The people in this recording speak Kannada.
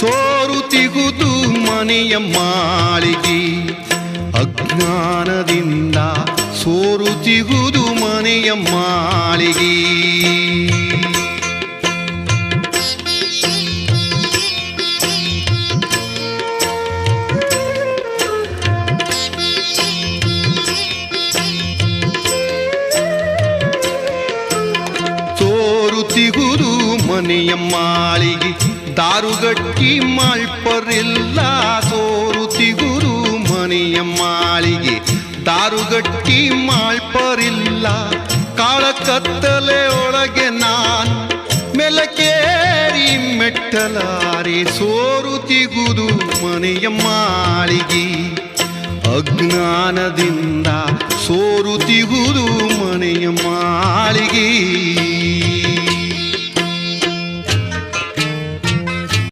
ಸೋರುತಿಗುದು ಮನೆಯ ಮಾಳಿಗೆ. ಅಜ್ಞಾನದಿಂದ ಸೋರುತಿಗುದು ಮನೆಯ ಮಾಳಿಗೆ. ಮನೆಯ ಮಾಳಿಗೆ. ದಾರುಗಟ್ಟಿ ಮಾಳ್ಪರಿಲ್ಲ ಸೋರುತಿಗುರು ಮನೆಯ ಮಾಳಿಗೆ. ದಾರುಗಟ್ಟಿ ಮಾಳ್ಪರಿಲ್ಲ ಕಾಳ ಕತ್ತಲೆ ಒಳಗೆ ನಾನು. ಮೆಲಕೇರಿ ಮೆಟ್ಟಲಾರಿ ಸೋರುತಿಗುದು ಮನೆಯ ಮಾಳಿಗೆ. ಅಜ್ಞಾನದಿಂದ ಸೋರುತಿಗುದು ಮನೆಯ ಮಾಳಿಗೆ.